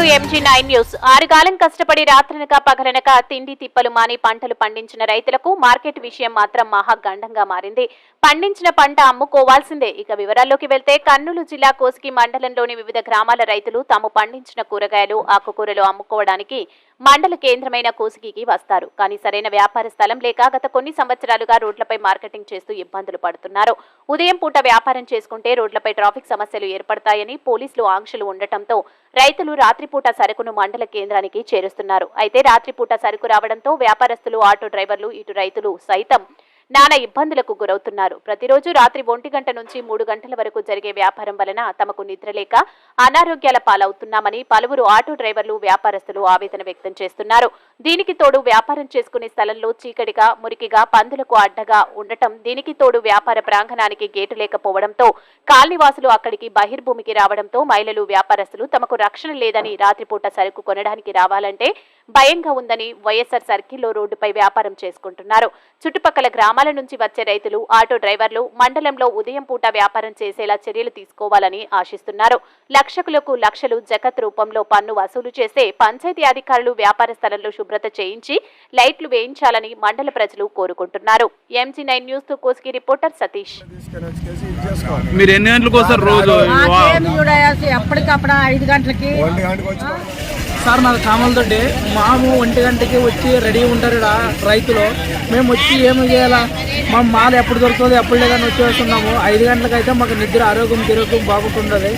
MG nine news. ఆరుగాలం కష్టపడి రాత్రనక పగలనక తిండి తిప్పలు మాని పంటలు పండించిన రైతులకు మార్కెట్ విషయం మాత్రం మహాగండంగా మారింది. పండించిన పంట అమ్ముకోవాల్సిందే. ఇక వివరాల్లోకి వెళ్తే కర్నూలు జిల్లా కోసికి మండలంలోని వివిధ గ్రామాల రైతులు తాము పండించిన కూరగాయలు ఆకుకూరలు అమ్ముకోవడానికి మండల కేంద్రమైన కోసిగికి వస్తారు. కానీ సరైన వ్యాపార స్థలం లేక గత కొన్ని సంవత్సరాలుగా రోడ్లపై మార్కెటింగ్ చేస్తూ ఇబ్బందులు పడుతున్నారు. ఉదయం పూట వ్యాపారం చేసుకుంటే రోడ్లపై ట్రాఫిక్ సమస్యలు ఏర్పడతాయని పోలీసులు ఆంక్షలు ఉండటంతో రైతులు రాత్రిపూట సరుకును మండల కేంద్రానికి చేరుస్తున్నారు. అయితే రాత్రిపూట సరుకు రావడంతో వ్యాపారస్తులు ఆటో డ్రైవర్లు ఇటు రైతులు సైతం నానా ఇబ్బందులకు గురవుతున్నారు. ప్రతిరోజు రాత్రి ఒంటి గంట నుంచి మూడు గంటల వరకు జరిగే వ్యాపారం వలన తమకు నిద్రలేక అనారోగ్యాల పాలవుతున్నామని పలువురు ఆటో డ్రైవర్లు వ్యాపారస్తులు ఆవేదన వ్యక్తం చేస్తున్నారు. దీనికి తోడు వ్యాపారం చేసుకునే స్థలంలో చీకటిగా మురికిగా పందులకు అడ్డగా ఉండటం దీనికి తోడు వ్యాపార ప్రాంగణానికి గేటు లేకపోవడంతో కాలనీవాసులు అక్కడికి బహిర్భూమికి రావడంతో మహిళలు వ్యాపారస్తులు తమకు రక్షణ లేదని రాత్రిపూట సరుకు కొనడానికి రావాలంటే భయంగా ఉందని వైఎస్ఆర్ సర్కిల్లో రోడ్డుపై వ్యాపారం చేసుకుంటున్నారు. చుట్టుపక్కల గ్రామాల నుంచి వచ్చే రైతులు ఆటో డ్రైవర్లు మండలంలో ఉదయం పూట వ్యాపారం చేసేలా చర్యలు తీసుకోవాలని ఆశిస్తున్నారు. లక్షకులకు లక్షలు జగత్ రూపంలో పన్ను వసూలు చేస్తే పంచాయతీ అధికారులు వ్యాపార స్థలంలో శుభ్రత చేయించి లైట్లు వేయించాలని మండల ప్రజలు కోరుకుంటున్నారు. ఎంజీ నైన్ న్యూస్తో కోస్కి రిపోర్టర్ సతీష్. మీరు ఎన్ని గంటలకు వస్తారు రోజు? ఎప్పటికప్పుడు ఐదు గంటలకి. సార్ మాది కామలతోటి మాము ఒంటి గంటకి వచ్చి రెడీ ఉంటారు రైతులు. మేము వచ్చి ఏమి చేయాలా? మా మాలు ఎప్పుడు దొరుకుతుంది ఎప్పుడు లేదని వచ్చేస్తున్నాము ఐదు గంటలకైతే మాకు నిద్ర ఆరోగ్యం తిరోగ్యం బాగుంటుంది.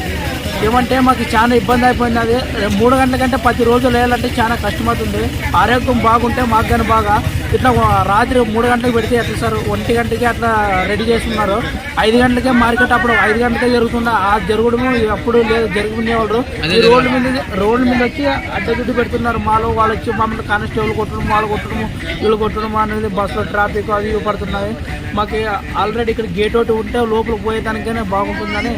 ఏమంటే మాకు చాలా ఇబ్బంది అయిపోయింది అది. మూడు గంటల కంటే ప్రతి రోజు లేయాలంటే చాలా కష్టమవుతుంది ఆరోగ్యం బాగుంటే మాకు కానీ బాగా. ఇట్లా రాత్రి మూడు గంటలకు పెడితే ఎట్లా సార్? ఒంటి గంటకి అట్లా రెడీ చేస్తున్నారు. ఐదు గంటలకే మార్కెట్ అప్పుడు ఐదు గంటలకే జరుగుతుంది? ఆ జరగడము ఎప్పుడు లేదు జరుగుకునేవాళ్ళు. రోడ్ల మీద రోడ్ల మీద వచ్చి అడ్డగిడ్డు పెడుతున్నారు. మాలో వాళ్ళు వచ్చి మమ్మల్ని కానిస్టేబుల్ కొట్టడం వాళ్ళు కొట్టడము వీళ్ళు కొట్టడం అనేది బస్సులో ట్రాఫిక్ అవి ఇవి పడుతున్నాయి. మాకు ఆల్రెడీ ఇక్కడ గేట్ ఒకటి ఉంటే లోపలికి పోయేదానికైనా బాగుంటుందని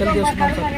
తెలియజేస్తున్నాం సార్.